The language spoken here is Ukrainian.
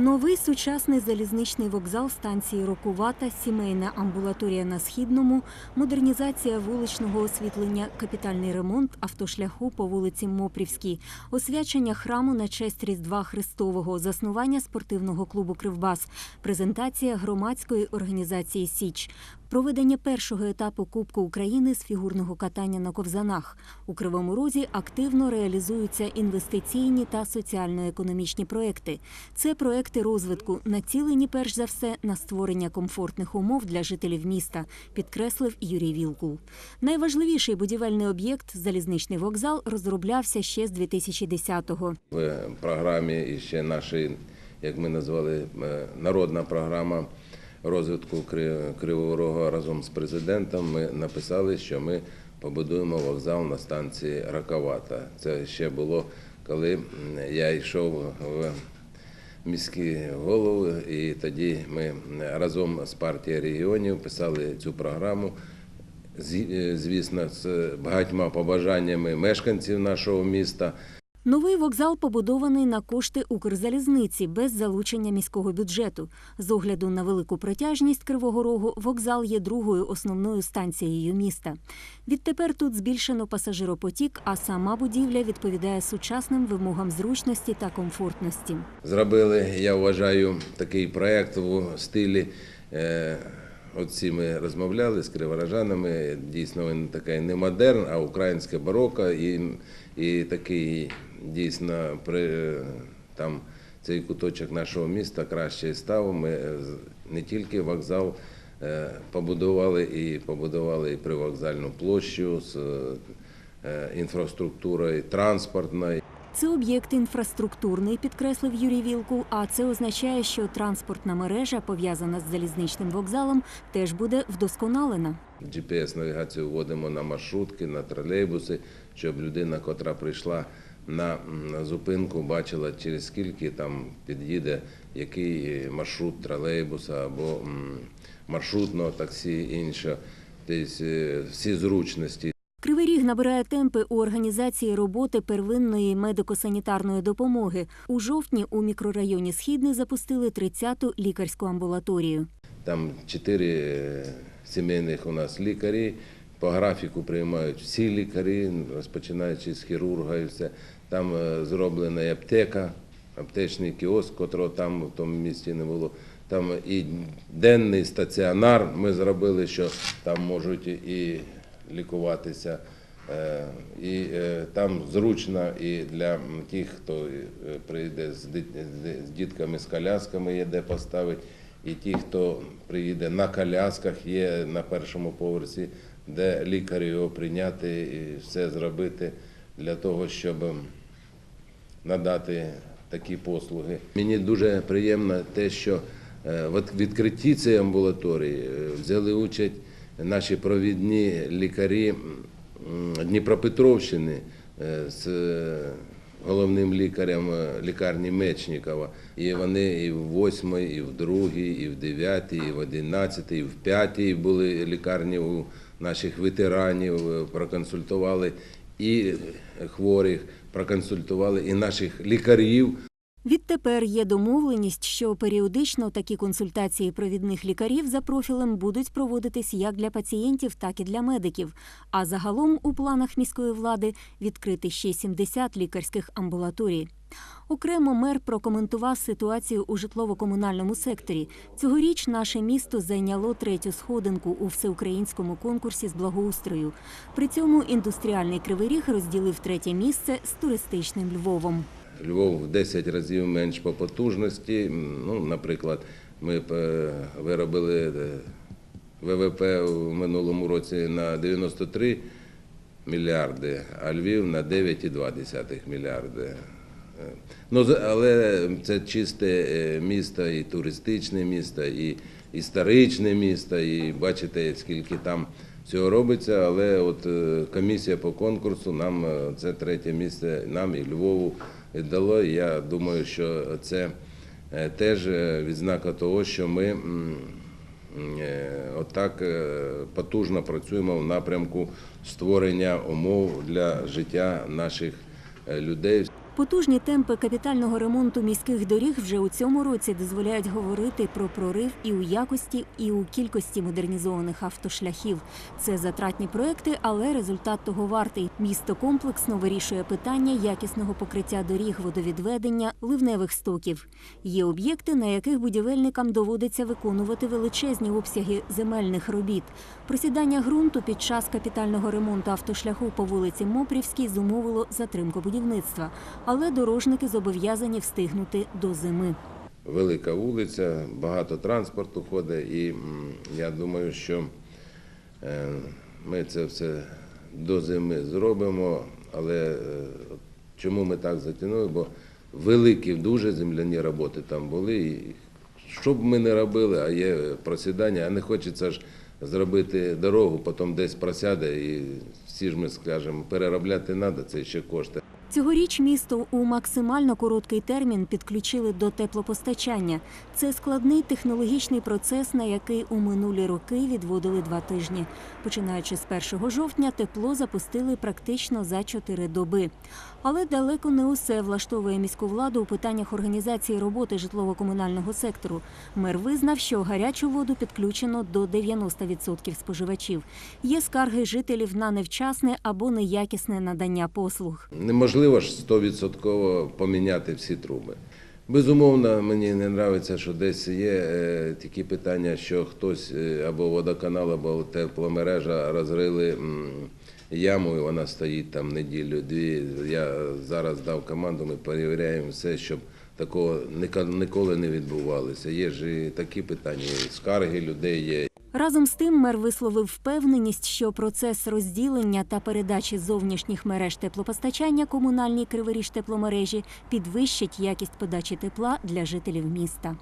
Новий сучасний залізничний вокзал станції Рокувата, сімейна амбулаторія на східному, модернізація вуличного освітлення, капітальний ремонт автошляху по вулиці Мопрівській, освячення храму на честь Різдва Христового, заснування спортивного клубу Кривбас, презентація громадської організації Січ. Проведення першого етапу Кубку України з фігурного катання на ковзанах у Кривому Розі активно реалізуються інвестиційні та соціально-економічні проекти. Це проекти розвитку, націлені перш за все на створення комфортних умов для жителів міста, підкреслив Юрій Вілкул. Найважливіший будівельний об'єкт залізничний вокзал розроблявся ще з 2010-го. в програмі і ще нашої, як ми назвали, е, народна програма розвитку Кри- Кривого Рога разом з президентом. Ми написали, що ми побудуємо вокзал на станції Раковата. Це ще було коли я йшов в міські голови, і тоді ми разом з партією регіонів писали цю програму. Звісно, з багатьма побажаннями мешканців нашого міста. Новий вокзал побудований на кошти Укрзалізниці без залучення міського бюджету. З огляду на велику протяжність Кривого Рогу, вокзал є другою основною станцією міста. Відтепер тут збільшено пасажиропотік, а сама будівля відповідає сучасним вимогам зручності та комфортності. Зробили, я вважаю, такий проєкт у стилі. Е, Оці ми розмовляли з криворожанами. Дійсно, він такий не модерн, а українське бароко. І, і такий дійсно при там цей куточок нашого міста краще став. Ми е, не тільки вокзал е, побудували і побудували і привокзальну площу з е, інфраструктурою транспортною. Це об'єкт інфраструктурний, підкреслив Юрій Вілкул. А це означає, що транспортна мережа, пов'язана з залізничним вокзалом, теж буде вдосконалена. GPS-навігацію вводимо на маршрутки, на тролейбуси, щоб людина, котра прийшла на зупинку, бачила, через скільки там під'їде який маршрут тролейбуса або маршрутного таксі, інше. Тобто е, всі зручності. Кривий Ріг набирає темпи у організації роботи первинної медико-санітарної допомоги. У жовтні у мікрорайоні Східний запустили 30-ту лікарську амбулаторію. Там чотири е, сімейних у нас лікарі. По графіку приймають всі лікарі, розпочинаючи з хірурга і все. Там е, зроблена і аптека, аптечний кіоск, котрого там в тому місті не було. Там і денний стаціонар ми зробили, що там можуть і лікуватися. Е, І е, там зручно і для тих, хто прийде з дітками з колясками, є де поставити, і ті, хто приїде на колясках, є на першому поверсі, де лікар його прийняти і все зробити для того, щоб надати такі послуги. Мені дуже приємно те, що е, в відкритті цієї амбулаторії е, взяли участь наші провідні лікарі Дніпропетровщини е, з головним лікарем е, лікарні Мечнікова. І вони і в восьмій, і в другій, і в дев'ятій, і в одинадцятій, і в п'ятій були лікарні у наших ветеранів, е, проконсультували і хворих, проконсультували і наших лікарів. Відтепер є домовленість, що періодично такі консультації провідних лікарів за профілем будуть проводитись як для пацієнтів, так і для медиків. А загалом у планах міської влади відкрити ще 70 лікарських амбулаторій. Окремо мер прокоментував ситуацію у житлово-комунальному секторі. Цьогоріч наше місто зайняло третю сходинку у всеукраїнському конкурсі з благоустрою. При цьому індустріальний кривий ріг розділив третє місце з туристичним Львовом. Львов в 10 разів менш по потужності. Ну, наприклад, ми е, виробили е, ВВП в минулому році на 93 мільярди, а Львів на 9,2 мільярди. Е, Ну, але це чисте місто, і туристичне місто, і історичне місто, і бачите, скільки там всього робиться. Але от комісія по конкурсу нам це третє місце, нам і Львову дало. Я думаю, що це е, теж е, відзнака того, що ми е, отак потужно працюємо в напрямку створення умов для життя наших людей. Потужні темпи капітального ремонту міських доріг вже у цьому році дозволяють говорити про прорив і у якості, і у кількості модернізованих автошляхів. Це затратні проекти, але результат того вартий. Місто комплексно вирішує питання якісного покриття доріг, водовідведення, ливневих стоків. Є об'єкти, на яких будівельникам доводиться виконувати величезні обсяги земельних робіт. Просідання ґрунту під час капітального ремонту автошляху по вулиці Мопрівській зумовило затримку будівництва, але дорожники зобов'язані встигнути до зими. Велика вулиця, багато транспорту ходить, і я думаю, що е, ми це все до зими зробимо. Але е, чому ми так затягнули? Бо великі дуже земляні роботи там були. І що б ми не робили, а є просідання, а не хочеться ж зробити дорогу, потім десь просяде, і всі ж ми скажемо, переробляти треба, це ще кошти. Цьогоріч місто у максимально короткий термін підключили до теплопостачання. Це складний технологічний процес, на який у минулі роки відводили два тижні. Починаючи з 1 жовтня, тепло запустили практично за чотири доби. Але далеко не усе влаштовує міську владу у питаннях організації роботи житлово-комунального сектору. Мер визнав, що гарячу воду підключено до 90% споживачів. Є скарги жителів на невчасне або неякісне надання послуг. Неможливо ж 100% поміняти всі труби. Безумовно, мені не подобається, що десь є е, такі питання, що хтось е, або водоканал, або тепломережа розрили яму, і вона стоїть там неділю-дві. Я зараз дав команду, ми перевіряємо все, щоб такого ніколи не відбувалося. Є ж і такі питання, скарги людей є, Разом з тим мер висловив впевненість, що процес розділення та передачі зовнішніх мереж теплопостачання комунальній криворіж тепломережі підвищить якість подачі тепла для жителів міста.